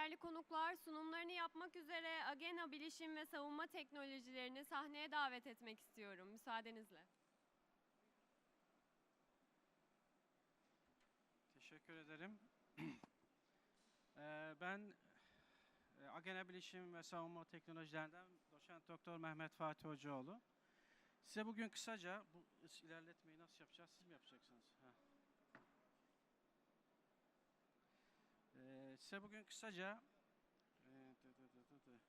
Değerli konuklar, sunumlarını yapmak üzere Agena Bilişim ve Savunma Teknolojilerini sahneye davet etmek istiyorum müsaadenizle. Teşekkür ederim. Eee, ben e, Agene Bilişim ve Savunma Teknolojilerinden doçent doktor Mehmet Fatih Hocaoğlu. Size bugün kısaca bu ilerletmeyi nasıl yapacağız? Siz mi yapacaksınız? Size bugün kısaca dı.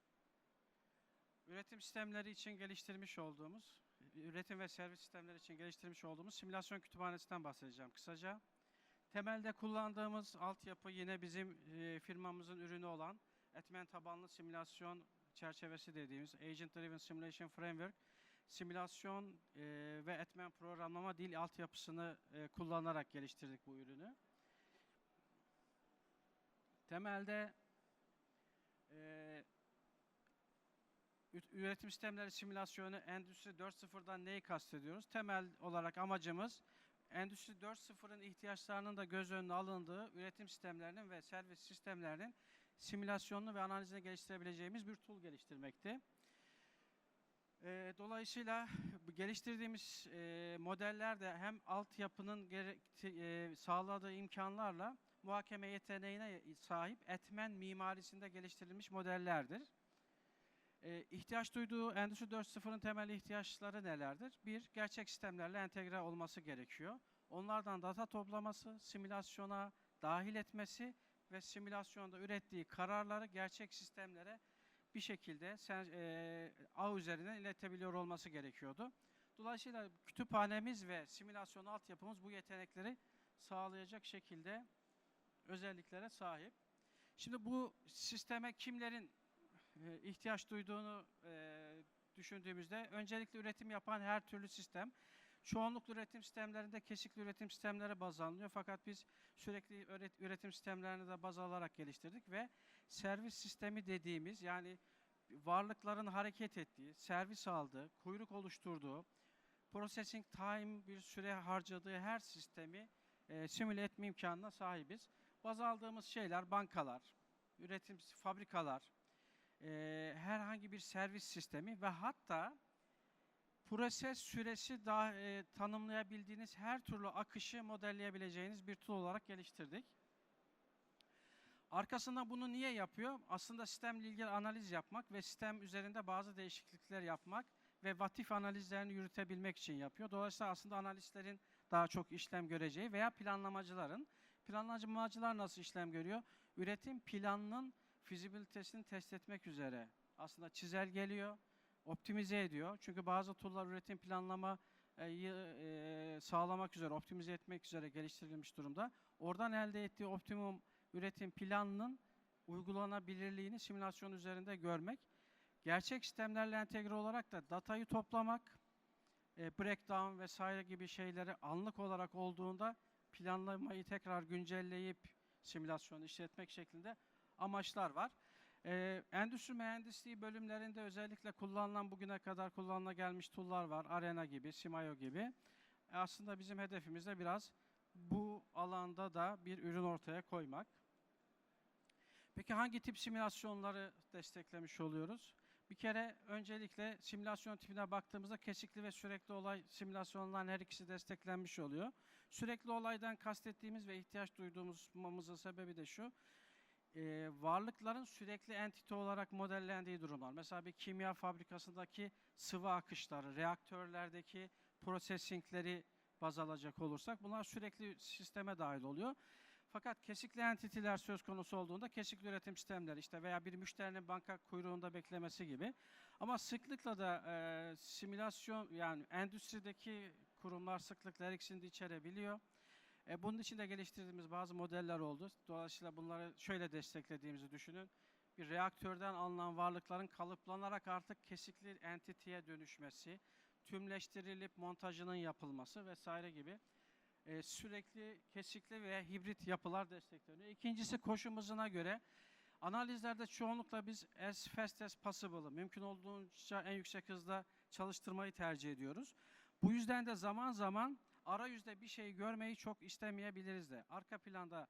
üretim sistemleri için geliştirmiş olduğumuz, üretim ve servis sistemleri için geliştirmiş olduğumuz simülasyon kütüphanesinden bahsedeceğim kısaca. Temelde kullandığımız altyapı yine bizim e, firmamızın ürünü olan etmen tabanlı simülasyon çerçevesi dediğimiz Agent Driven Simulation Framework simülasyon e, ve etmen programlama dil altyapısını e, kullanarak geliştirdik bu ürünü. Temelde e, üretim sistemleri simülasyonu Endüstri 4.0'dan neyi kastediyoruz? Temel olarak amacımız Endüstri 4.0'ın ihtiyaçlarının da göz önüne alındığı üretim sistemlerinin ve servis sistemlerinin simülasyonunu ve analizini geliştirebileceğimiz bir tool geliştirmekti. Ee, dolayısıyla geliştirdiğimiz e, modeller de hem altyapının e, sağladığı imkanlarla muhakeme yeteneğine sahip etmen mimarisinde geliştirilmiş modellerdir. Ee, ihtiyaç duyduğu Endüstri 4.0'ın temel ihtiyaçları nelerdir? Bir, gerçek sistemlerle entegre olması gerekiyor. Onlardan data toplaması, simülasyona dahil etmesi ve simülasyonda ürettiği kararları gerçek sistemlere bir şekilde sen, e, ağ üzerinden iletebiliyor olması gerekiyordu. Dolayısıyla kütüphanemiz ve simülasyon altyapımız bu yetenekleri sağlayacak şekilde özelliklere sahip. Şimdi bu sisteme kimlerin e, ihtiyaç duyduğunu e, düşündüğümüzde öncelikle üretim yapan her türlü sistem çoğunlukla üretim sistemlerinde kesikli üretim sistemleri baz alınıyor fakat biz sürekli üretim sistemlerini de baz alarak geliştirdik ve servis sistemi dediğimiz yani varlıkların hareket ettiği, servis aldığı, kuyruk oluşturduğu, processing time bir süre harcadığı her sistemi e, simüle etme imkanına sahibiz. Baz aldığımız şeyler bankalar, üretim fabrikalar, e, herhangi bir servis sistemi ve hatta proses süresi daha e, tanımlayabildiğiniz her türlü akışı modelleyebileceğiniz bir tool olarak geliştirdik. Arkasında bunu niye yapıyor? Aslında sistemle ilgili analiz yapmak ve sistem üzerinde bazı değişiklikler yapmak ve vatif analizlerini yürütebilmek için yapıyor. Dolayısıyla aslında analistlerin daha çok işlem göreceği veya planlamacıların. Planlamacılar nasıl işlem görüyor? Üretim planının fizibilitesini test etmek üzere aslında çizel geliyor, optimize ediyor. Çünkü bazı tool'lar üretim planlamayı e, sağlamak üzere, optimize etmek üzere geliştirilmiş durumda. Oradan elde ettiği optimum üretim planının uygulanabilirliğini simülasyon üzerinde görmek. Gerçek sistemlerle entegre olarak da datayı toplamak, e, breakdown vesaire gibi şeyleri anlık olarak olduğunda planlamayı tekrar güncelleyip simülasyonu işletmek şeklinde amaçlar var. Ee, endüstri mühendisliği bölümlerinde özellikle kullanılan bugüne kadar kullanıla gelmiş tool'lar var. Arena gibi, Simayo gibi. E, aslında bizim hedefimiz de biraz bu alanda da bir ürün ortaya koymak. Peki hangi tip simülasyonları desteklemiş oluyoruz? Bir kere öncelikle simülasyon tipine baktığımızda kesikli ve sürekli olay simülasyonların her ikisi desteklenmiş oluyor. Sürekli olaydan kastettiğimiz ve ihtiyaç duyduğumuzun sebebi de şu e, varlıkların sürekli entite olarak modellendiği durumlar. Mesela bir kimya fabrikasındaki sıvı akışları, reaktörlerdeki processingleri baz alacak olursak bunlar sürekli sisteme dahil oluyor. Fakat kesikli entiteler söz konusu olduğunda kesikli üretim sistemleri işte veya bir müşterinin banka kuyruğunda beklemesi gibi. Ama sıklıkla da e, simülasyon yani endüstrideki kurumlar sıklıkla ikisini de içerebiliyor. E, bunun için de geliştirdiğimiz bazı modeller oldu. Dolayısıyla bunları şöyle desteklediğimizi düşünün. Bir reaktörden alınan varlıkların kalıplanarak artık kesikli entiteye dönüşmesi, tümleştirilip montajının yapılması vesaire gibi e, sürekli kesikli ve hibrit yapılar destekleniyor. İkincisi koşum hızına göre analizlerde çoğunlukla biz as fast as possible'ı mümkün olduğunca en yüksek hızda çalıştırmayı tercih ediyoruz. Bu yüzden de zaman zaman arayüzde bir şey görmeyi çok istemeyebiliriz de. Arka planda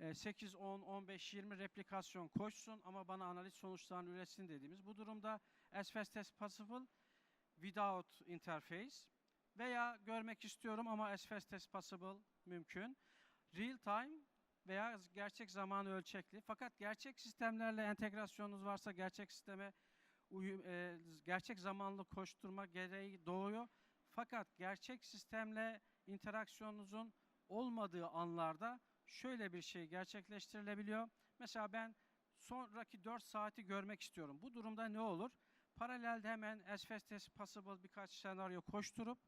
e, 8, 10, 15, 20 replikasyon koşsun ama bana analiz sonuçlarını üretsin dediğimiz. Bu durumda as fast as possible without interface veya görmek istiyorum ama as fast as possible mümkün. Real time veya gerçek zamanı ölçekli. Fakat gerçek sistemlerle entegrasyonunuz varsa gerçek sisteme uyum, e, gerçek zamanlı koşturma gereği doğuyor. Fakat gerçek sistemle interaksiyonunuzun olmadığı anlarda şöyle bir şey gerçekleştirilebiliyor. Mesela ben sonraki 4 saati görmek istiyorum. Bu durumda ne olur? Paralelde hemen as fast as possible birkaç senaryo koşturup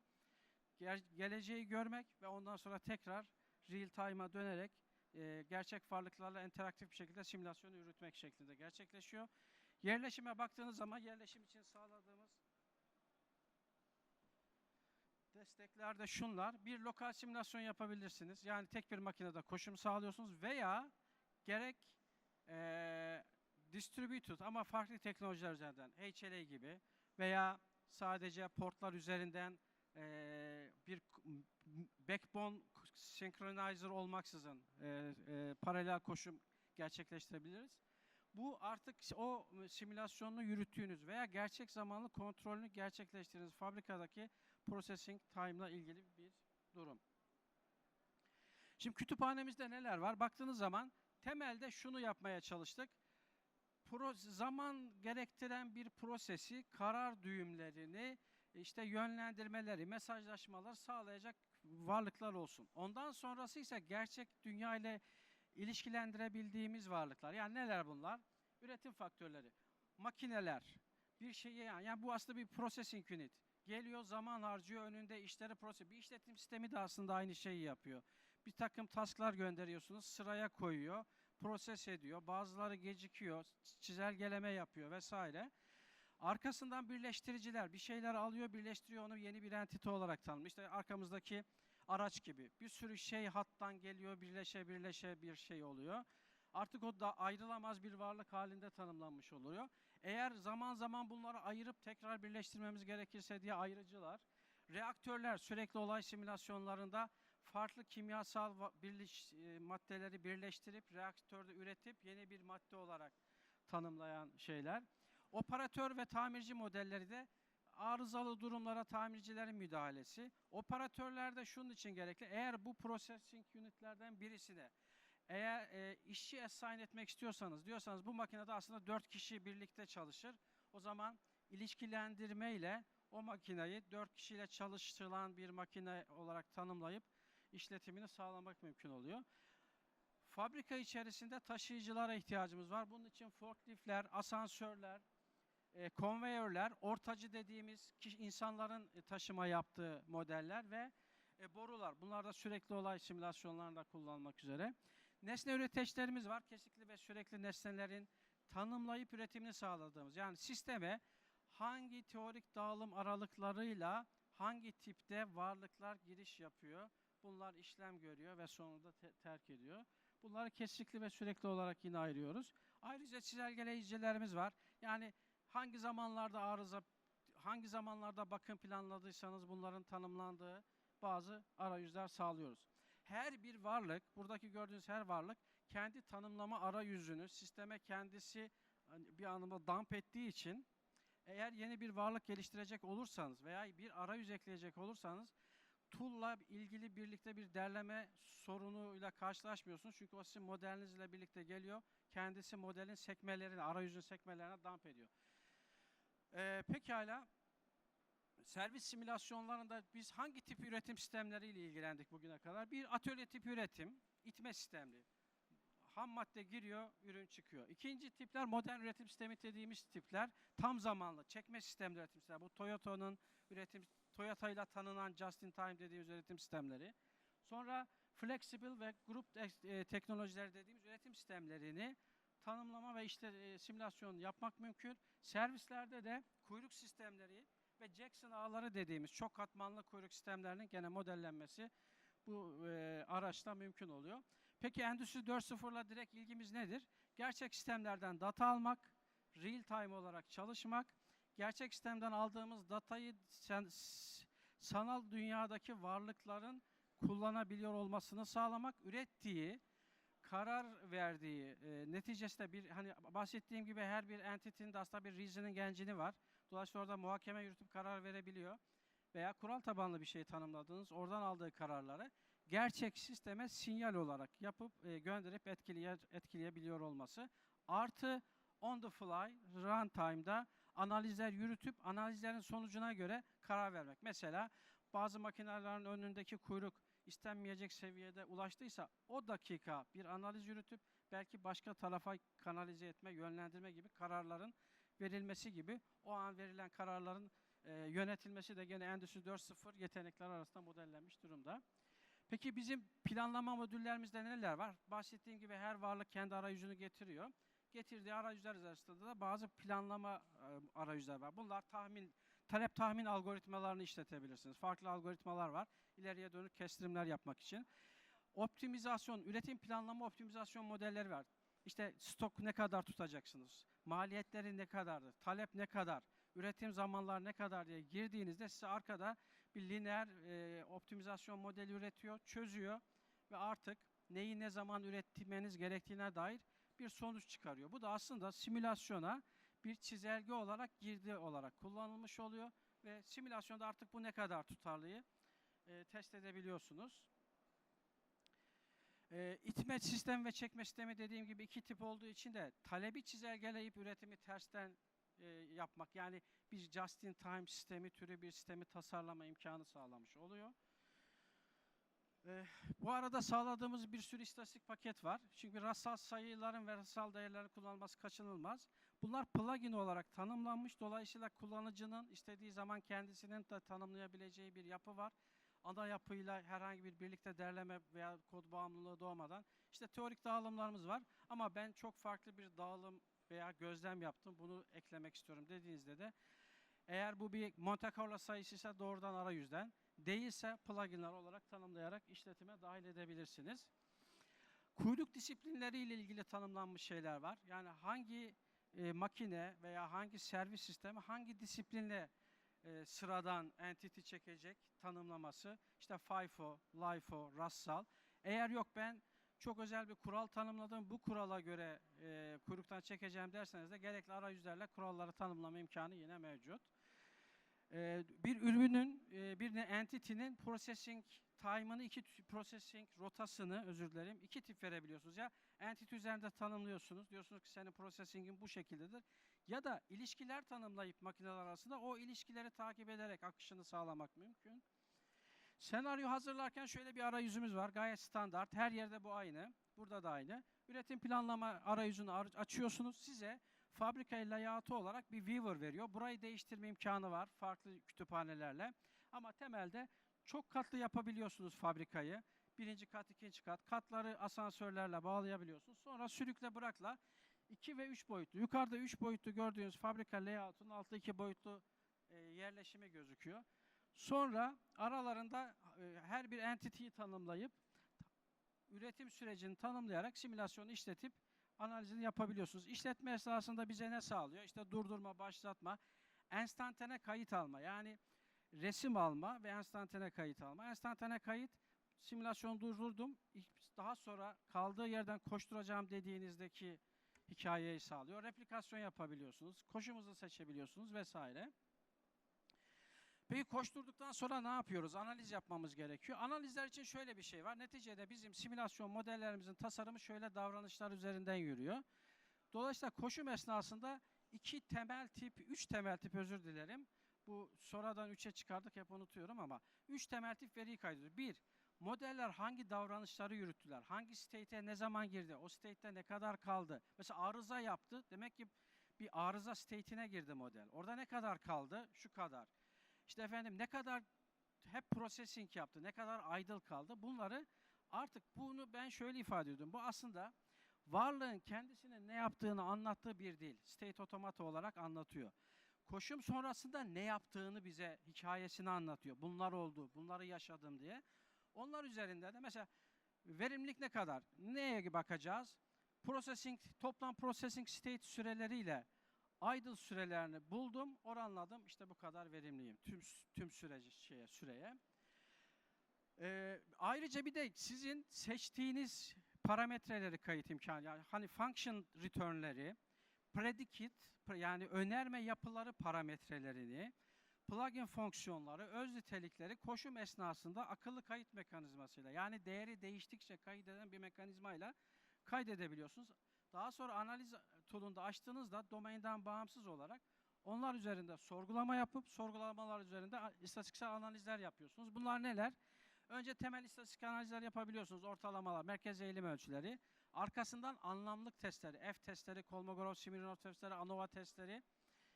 geleceği görmek ve ondan sonra tekrar real time'a dönerek e, gerçek varlıklarla interaktif bir şekilde simülasyonu yürütmek şeklinde gerçekleşiyor. Yerleşime baktığınız zaman yerleşim için sağladığımız destekler de şunlar. Bir lokal simülasyon yapabilirsiniz. Yani tek bir makinede koşum sağlıyorsunuz veya gerek eee distributed ama farklı teknolojiler üzerinden HLA gibi veya sadece portlar üzerinden eee, bir backbone synchronizers olmaksızın eee, eee, paralel koşum gerçekleştirebiliriz. Bu artık o simülasyonunu yürüttüğünüz veya gerçek zamanlı kontrolünü gerçekleştirdiğiniz fabrikadaki processing time'la ilgili bir durum. Şimdi kütüphanemizde neler var? Baktığınız zaman temelde şunu yapmaya çalıştık. Pro, zaman gerektiren bir prosesi, karar düğümlerini, işte yönlendirmeleri, mesajlaşmalar sağlayacak varlıklar olsun. Ondan sonrası ise gerçek dünya ile ilişkilendirebildiğimiz varlıklar. Yani neler bunlar? Üretim faktörleri, makineler, bir şeyi yani, yani bu aslında bir processing unit. Geliyor zaman harcıyor önünde işleri proses. Bir işletim sistemi de aslında aynı şeyi yapıyor. Bir takım tasklar gönderiyorsunuz sıraya koyuyor, proses ediyor. Bazıları gecikiyor, çizelgeleme yapıyor vesaire. Arkasından birleştiriciler bir şeyler alıyor, birleştiriyor onu yeni bir entite olarak tanımlıyor. İşte arkamızdaki araç gibi bir sürü şey hattan geliyor, birleşe birleşe bir şey oluyor. Artık o da ayrılamaz bir varlık halinde tanımlanmış oluyor. Eğer zaman zaman bunları ayırıp tekrar birleştirmemiz gerekirse diye ayrıcılar, reaktörler sürekli olay simülasyonlarında farklı kimyasal birleş, e, maddeleri birleştirip reaktörde üretip yeni bir madde olarak tanımlayan şeyler. Operatör ve tamirci modelleri de arızalı durumlara tamircilerin müdahalesi. Operatörlerde şunun için gerekli. Eğer bu processing unitlerden birisine eğer e, işçi assign etmek istiyorsanız diyorsanız bu makinede aslında dört kişi birlikte çalışır. O zaman ilişkilendirme ile o makineyi dört kişiyle çalıştırılan bir makine olarak tanımlayıp işletimini sağlamak mümkün oluyor. Fabrika içerisinde taşıyıcılara ihtiyacımız var. Bunun için forkliftler, asansörler, e, konveyörler, ortacı dediğimiz kişi, insanların e, taşıma yaptığı modeller ve e, borular. Bunlar da sürekli olay simülasyonlarında kullanılmak üzere. Nesne üreteçlerimiz var. Kesikli ve sürekli nesnelerin tanımlayıp üretimini sağladığımız. Yani sisteme hangi teorik dağılım aralıklarıyla hangi tipte varlıklar giriş yapıyor. Bunlar işlem görüyor ve sonunda te- terk ediyor. Bunları kesikli ve sürekli olarak yine ayırıyoruz. Ayrıca çizelgeleyicilerimiz var. Yani hangi zamanlarda arıza, hangi zamanlarda bakım planladıysanız bunların tanımlandığı bazı arayüzler sağlıyoruz. Her bir varlık, buradaki gördüğünüz her varlık kendi tanımlama arayüzünü sisteme kendisi hani bir anlamda dump ettiği için eğer yeni bir varlık geliştirecek olursanız veya bir arayüz ekleyecek olursanız tool'la ilgili birlikte bir derleme sorunuyla karşılaşmıyorsunuz. Çünkü o sizin modelinizle birlikte geliyor. Kendisi modelin sekmelerini, arayüzün sekmelerine dump ediyor. Ee, pekala servis simülasyonlarında biz hangi tip üretim sistemleriyle ilgilendik bugüne kadar? Bir atölye tip üretim, itme sistemli. Ham madde giriyor, ürün çıkıyor. İkinci tipler modern üretim sistemi dediğimiz tipler. Tam zamanlı çekme sistemli üretim sistemleri. Bu Toyota'nın üretim Toyota ile tanınan just in time dediğimiz üretim sistemleri. Sonra flexible ve grup e, teknolojileri dediğimiz üretim sistemlerini tanımlama ve işte e, simülasyon yapmak mümkün. Servislerde de kuyruk sistemleri ve Jackson ağları dediğimiz çok katmanlı kuyruk sistemlerinin gene modellenmesi bu e, araçla mümkün oluyor. Peki Endüstri 4.0'la direkt ilgimiz nedir? Gerçek sistemlerden data almak, real time olarak çalışmak, gerçek sistemden aldığımız datayı sen- sanal dünyadaki varlıkların kullanabiliyor olmasını sağlamak, ürettiği karar verdiği e, neticesinde bir hani bahsettiğim gibi her bir entity'nin de aslında bir reasoning engine'i var. Dolayısıyla orada muhakeme yürütüp karar verebiliyor. Veya kural tabanlı bir şey tanımladığınız oradan aldığı kararları gerçek sisteme sinyal olarak yapıp e, gönderip etkileye, etkileyebiliyor olması. Artı on the fly runtime'da analizler yürütüp analizlerin sonucuna göre karar vermek. Mesela bazı makinelerin önündeki kuyruk istenmeyecek seviyede ulaştıysa o dakika bir analiz yürütüp belki başka tarafa kanalize etme, yönlendirme gibi kararların verilmesi gibi o an verilen kararların e, yönetilmesi de gene Endüstri 4.0 yetenekler arasında modellenmiş durumda. Peki bizim planlama modüllerimizde neler var? Bahsettiğim gibi her varlık kendi arayüzünü getiriyor. Getirdiği arayüzler arasında da bazı planlama e, arayüzler var. Bunlar tahmin, talep tahmin algoritmalarını işletebilirsiniz. Farklı algoritmalar var. İleriye dönük kestirimler yapmak için. Optimizasyon, üretim planlama optimizasyon modelleri var. İşte stok ne kadar tutacaksınız? Maliyetleri ne kadardır? Talep ne kadar? Üretim zamanlar ne kadar diye girdiğinizde size arkada bir lineer e, optimizasyon modeli üretiyor, çözüyor ve artık neyi ne zaman üretmeniz gerektiğine dair bir sonuç çıkarıyor. Bu da aslında simülasyona bir çizelge olarak girdi olarak kullanılmış oluyor ve simülasyonda artık bu ne kadar tutarlıyı e, test edebiliyorsunuz. E, itme sistemi ve çekme sistemi dediğim gibi iki tip olduğu için de talebi çizelgeleyip üretimi tersten e, yapmak yani bir just in time sistemi türü bir sistemi tasarlama imkanı sağlamış oluyor. E, bu arada sağladığımız bir sürü istatistik paket var. Çünkü rastsal sayıların ve rastsal değerlerin kullanılması kaçınılmaz. Bunlar plugin olarak tanımlanmış. Dolayısıyla kullanıcının istediği zaman kendisinin de tanımlayabileceği bir yapı var. Ana yapıyla herhangi bir birlikte derleme veya kod bağımlılığı doğmadan. İşte teorik dağılımlarımız var. Ama ben çok farklı bir dağılım veya gözlem yaptım. Bunu eklemek istiyorum dediğinizde de eğer bu bir Monte Carlo sayısıysa doğrudan arayüzden, değilse pluginler olarak tanımlayarak işletime dahil edebilirsiniz. Kuyruk disiplinleri ile ilgili tanımlanmış şeyler var. Yani hangi e, makine veya hangi servis sistemi hangi disiplinle e, sıradan entity çekecek tanımlaması. İşte FIFO, LIFO, rassal. Eğer yok ben çok özel bir kural tanımladım. Bu kurala göre e, kuyruktan çekeceğim derseniz de gerekli arayüzlerle kuralları tanımlama imkanı yine mevcut. E, bir ürünün, e, bir entity'nin processing time'ını iki processing rotasını özür dilerim iki tip verebiliyorsunuz. Ya entity üzerinde tanımlıyorsunuz. Diyorsunuz ki senin processing'in bu şekildedir. Ya da ilişkiler tanımlayıp makineler arasında o ilişkileri takip ederek akışını sağlamak mümkün. Senaryo hazırlarken şöyle bir arayüzümüz var. Gayet standart. Her yerde bu aynı. Burada da aynı. Üretim planlama arayüzünü ar- açıyorsunuz. Size fabrika layout'u olarak bir viewer veriyor. Burayı değiştirme imkanı var farklı kütüphanelerle. Ama temelde çok katlı yapabiliyorsunuz fabrikayı. Birinci kat, ikinci kat. Katları asansörlerle bağlayabiliyorsunuz. Sonra sürükle bırakla 2 ve 3 boyutlu. Yukarıda 3 boyutlu gördüğünüz fabrika layout'un altta 2 boyutlu e, yerleşimi gözüküyor. Sonra aralarında e, her bir entity'yi tanımlayıp üretim sürecini tanımlayarak simülasyonu işletip analizini yapabiliyorsunuz. İşletme esnasında bize ne sağlıyor? İşte durdurma, başlatma, enstantane kayıt alma. Yani resim alma ve enstantane kayıt alma. Enstantane kayıt simülasyonu durdurdum. Daha sonra kaldığı yerden koşturacağım dediğinizdeki hikayeyi sağlıyor. Replikasyon yapabiliyorsunuz. Koşumuzu seçebiliyorsunuz vesaire. Peki koşturduktan sonra ne yapıyoruz? Analiz yapmamız gerekiyor. Analizler için şöyle bir şey var. Neticede bizim simülasyon modellerimizin tasarımı şöyle davranışlar üzerinden yürüyor. Dolayısıyla koşum esnasında iki temel tip, üç temel tip özür dilerim. Bu sonradan üçe çıkardık hep unutuyorum ama üç temel tip veriyi kaydediyor. Bir, modeller hangi davranışları yürüttüler? Hangi state'e ne zaman girdi? O state'te ne kadar kaldı? Mesela arıza yaptı. Demek ki bir arıza state'ine girdi model. Orada ne kadar kaldı? Şu kadar. İşte efendim ne kadar hep processing yaptı, ne kadar idle kaldı. Bunları artık bunu ben şöyle ifade ediyorum. Bu aslında varlığın kendisinin ne yaptığını anlattığı bir değil. State automata olarak anlatıyor. Koşum sonrasında ne yaptığını bize hikayesini anlatıyor. Bunlar oldu, bunları yaşadım diye. Onlar üzerinde de mesela verimlilik ne kadar? Neye bakacağız? Processing, toplam processing state süreleriyle idle sürelerini buldum, oranladım. İşte bu kadar verimliyim tüm tüm süreci şeye süreye. Ee, ayrıca bir de sizin seçtiğiniz parametreleri kayıt imkanı. Yani hani function return'leri, predicate pre- yani önerme yapıları parametrelerini, plugin fonksiyonları, öz nitelikleri koşum esnasında akıllı kayıt mekanizmasıyla yani değeri değiştikçe kaydeden bir mekanizmayla kaydedebiliyorsunuz. Daha sonra analiz tool'unda açtığınızda domainden bağımsız olarak onlar üzerinde sorgulama yapıp sorgulamalar üzerinde istatistiksel analizler yapıyorsunuz. Bunlar neler? Önce temel istatistik analizler yapabiliyorsunuz. Ortalamalar, merkez eğilim ölçüleri. Arkasından anlamlık testleri, F testleri, Kolmogorov, Smirnov testleri, ANOVA testleri,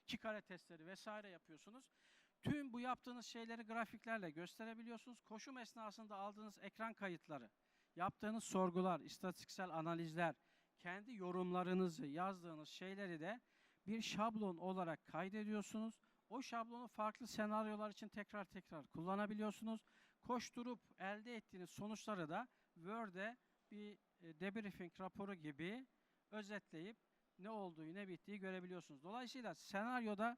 iki kare testleri vesaire yapıyorsunuz. Tüm bu yaptığınız şeyleri grafiklerle gösterebiliyorsunuz. Koşum esnasında aldığınız ekran kayıtları, yaptığınız sorgular, istatistiksel analizler, kendi yorumlarınızı yazdığınız şeyleri de bir şablon olarak kaydediyorsunuz. O şablonu farklı senaryolar için tekrar tekrar kullanabiliyorsunuz. Koşturup elde ettiğiniz sonuçları da Word'e bir e, debriefing raporu gibi özetleyip ne olduğu ne bittiği görebiliyorsunuz. Dolayısıyla senaryoda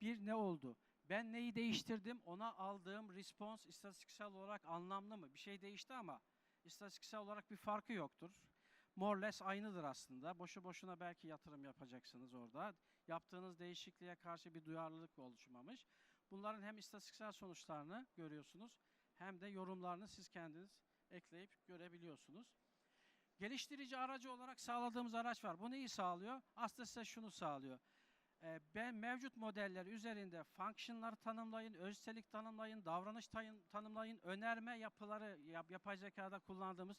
bir ne oldu? Ben neyi değiştirdim? Ona aldığım response istatistiksel olarak anlamlı mı? Bir şey değişti ama istatistiksel olarak bir farkı yoktur. More or less aynıdır aslında. Boşu boşuna belki yatırım yapacaksınız orada. Yaptığınız değişikliğe karşı bir duyarlılık oluşmamış. Bunların hem istatistiksel sonuçlarını görüyorsunuz hem de yorumlarını siz kendiniz ekleyip görebiliyorsunuz. Geliştirici aracı olarak sağladığımız araç var. Bu neyi sağlıyor? Aslında size şunu sağlıyor. Ee, ben mevcut modeller üzerinde function'ları tanımlayın, öztelik tanımlayın, davranış tanımlayın, önerme yapıları yap, yapay zekada kullandığımız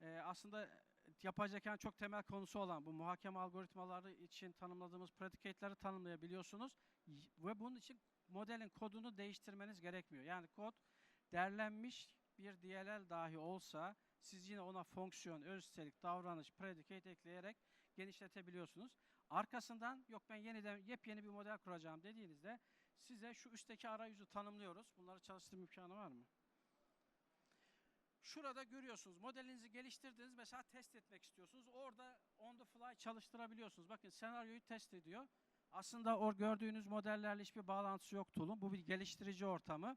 e, aslında yapay zekanın çok temel konusu olan bu muhakeme algoritmaları için tanımladığımız predicate'leri tanımlayabiliyorsunuz ve bunun için modelin kodunu değiştirmeniz gerekmiyor. Yani kod derlenmiş bir DLL dahi olsa siz yine ona fonksiyon, öztelik, davranış, predicate ekleyerek genişletebiliyorsunuz. Arkasından yok ben yeniden yepyeni bir model kuracağım dediğinizde size şu üstteki arayüzü tanımlıyoruz. Bunları çalıştırma imkanı var mı? Şurada görüyorsunuz modelinizi geliştirdiniz mesela test etmek istiyorsunuz. Orada on the fly çalıştırabiliyorsunuz. Bakın senaryoyu test ediyor. Aslında o gördüğünüz modellerle hiçbir bağlantısı yok tool'un. Bu bir geliştirici ortamı.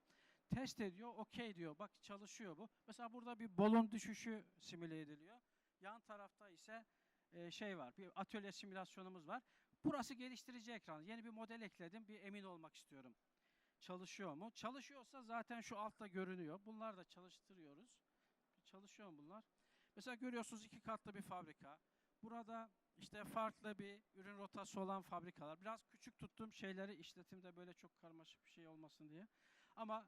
Test ediyor, okey diyor. Bak çalışıyor bu. Mesela burada bir balon düşüşü simüle ediliyor. Yan tarafta ise e, şey var, bir atölye simülasyonumuz var. Burası geliştirici ekran. Yeni bir model ekledim, bir emin olmak istiyorum. Çalışıyor mu? Çalışıyorsa zaten şu altta görünüyor. Bunlar da çalıştırıyoruz. Çalışıyor mu bunlar? Mesela görüyorsunuz iki katlı bir fabrika. Burada işte farklı bir ürün rotası olan fabrikalar. Biraz küçük tuttuğum şeyleri işletimde böyle çok karmaşık bir şey olmasın diye. Ama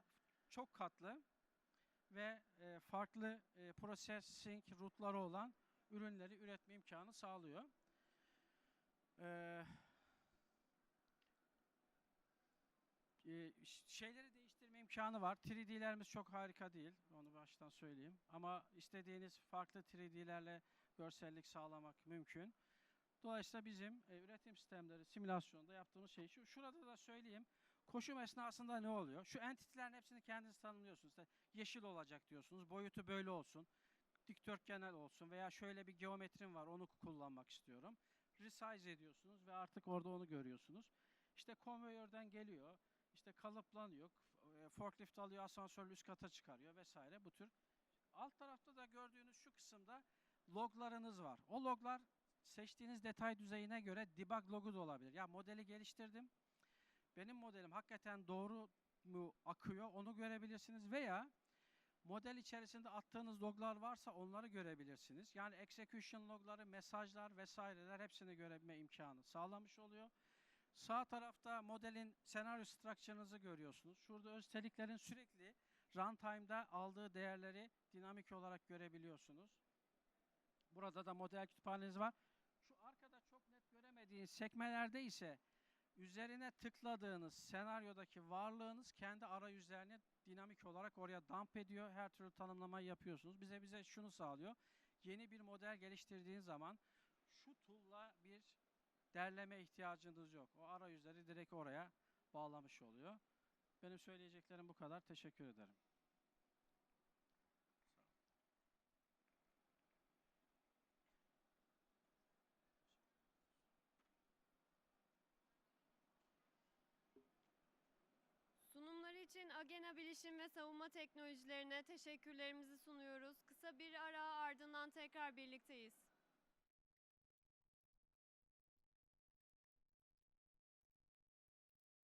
çok katlı ve e, farklı e, processing rootları olan ürünleri üretme imkanı sağlıyor. Ee, e, şeyleri değiştirme imkanı var. 3D'lerimiz çok harika değil. Onu baştan söyleyeyim. Ama istediğiniz farklı 3D'lerle görsellik sağlamak mümkün. Dolayısıyla bizim e, üretim sistemleri simülasyonda yaptığımız şey şu. Şurada da söyleyeyim. Koşum esnasında ne oluyor? Şu entitilerin hepsini kendiniz tanımlıyorsunuz. İşte yeşil olacak diyorsunuz. Boyutu böyle olsun. Dikdörtgenel olsun veya şöyle bir geometrim var onu kullanmak istiyorum. Resize ediyorsunuz ve artık orada onu görüyorsunuz. İşte konveyörden geliyor. işte kalıplanıyor. e, Forklift alıyor, asansörlü üst kata çıkarıyor vesaire bu tür. Alt tarafta da gördüğünüz şu kısımda loglarınız var. O loglar seçtiğiniz detay düzeyine göre debug logu da olabilir. Ya modeli geliştirdim. Benim modelim hakikaten doğru mu akıyor onu görebilirsiniz veya model içerisinde attığınız loglar varsa onları görebilirsiniz. Yani execution logları, mesajlar vesaireler hepsini görebilme imkanı sağlamış oluyor. Sağ tarafta modelin senaryo structure'ınızı görüyorsunuz. Şurada özteliklerin sürekli runtime'da aldığı değerleri dinamik olarak görebiliyorsunuz. Burada da model kütüphaneniz var. Şu arkada çok net göremediğiniz sekmelerde ise üzerine tıkladığınız senaryodaki varlığınız kendi arayüzlerini dinamik olarak oraya dump ediyor. Her türlü tanımlamayı yapıyorsunuz. Bize bize şunu sağlıyor. Yeni bir model geliştirdiğiniz zaman şu tool'la bir derleme ihtiyacınız yok. O arayüzleri direkt oraya bağlamış oluyor. Benim söyleyeceklerim bu kadar. Teşekkür ederim. İçin Agena Bilişim ve Savunma Teknolojilerine teşekkürlerimizi sunuyoruz. Kısa bir ara ardından tekrar birlikteyiz.